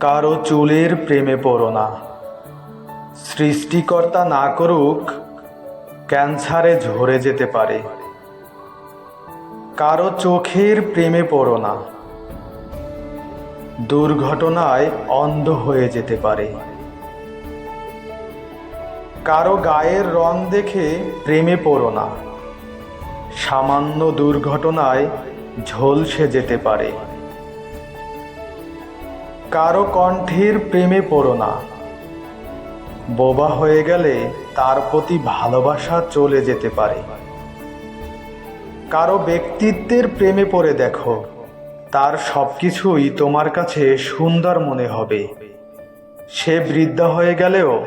কারও চুলের প্রেমে পড়ো না। সৃষ্টিকর্তা না করুক, ক্যান্সারে ঝরে যেতে পারে। কারও চোখের প্রেমে পড়ো না। দুর্ঘটনায় অন্ধ হয়ে যেতে পারে। কারও গায়ের রং দেখে প্রেমে পড়ো না। সামান্য দুর্ঘটনায় ঝলসে যেতে পারে। কারও কণ্ঠের প্রেমে পড়ো না। বোবা হয়ে গেলে তার প্রতি ভালোবাসা চলে যেতে পারে। কারও ব্যক্তিত্বের প্রেমে পড়ে দেখো, তার সব কিছুই তোমার কাছে সুন্দর মনে হবে। সে বৃদ্ধা হয়ে গেলেও,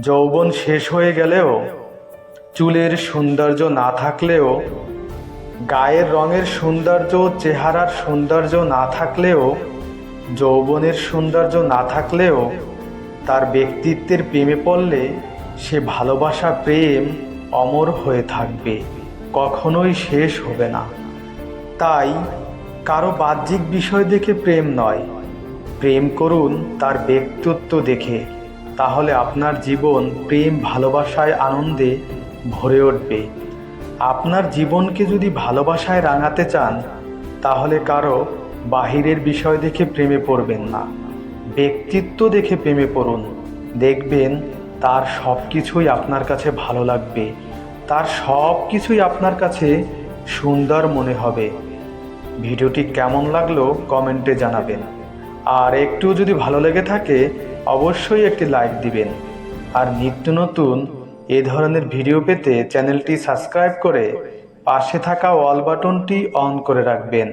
যৌবন শেষ হয়ে গেলেও, চুলের সৌন্দর্য না থাকলেও, গায়ের রঙের সৌন্দর্য, চেহারার সৌন্দর্য না থাকলেও যৌবনের সৌন্দর্য না থাকলেও তার ব্যক্তিত্বের প্রেমে পড়লে সে ভালোবাসা, প্রেম অমর হয়ে থাকবে। কখনোই শেষ হবে না। তাই কারও বাহ্যিক বিষয় দেখে প্রেম নয়। প্রেম করুন তার ব্যক্তিত্ব দেখে, তাহলে আপনার জীবন প্রেম, ভালোবাসায় আনন্দে ভরে উঠবে। আপনার জীবনকে যদি ভালোবাসায় রাঙাতে চান, তাহলে কারও বাহিরের বিষয় দেখে প্রেমে পড়বেন না। ব্যক্তিত্ব দেখে প্রেমে পড়ুন। দেখবেন তার সব কিছুই আপনার কাছে ভালো লাগবে। তার সব কিছুই আপনার কাছে সুন্দর মনে হবে। ভিডিওটি কেমন লাগল কমেন্টে জানাবেন। আর একটু যদি ভালো লেগে থাকে, অবশ্যই একটি লাইক দিবেন। আর নিত্য নতুন এ ধরনের ভিডিও পেতে চ্যানেলটি সাবস্ক্রাইব করে পাশে থাকা অল বাটনটি অন করে রাখবেন।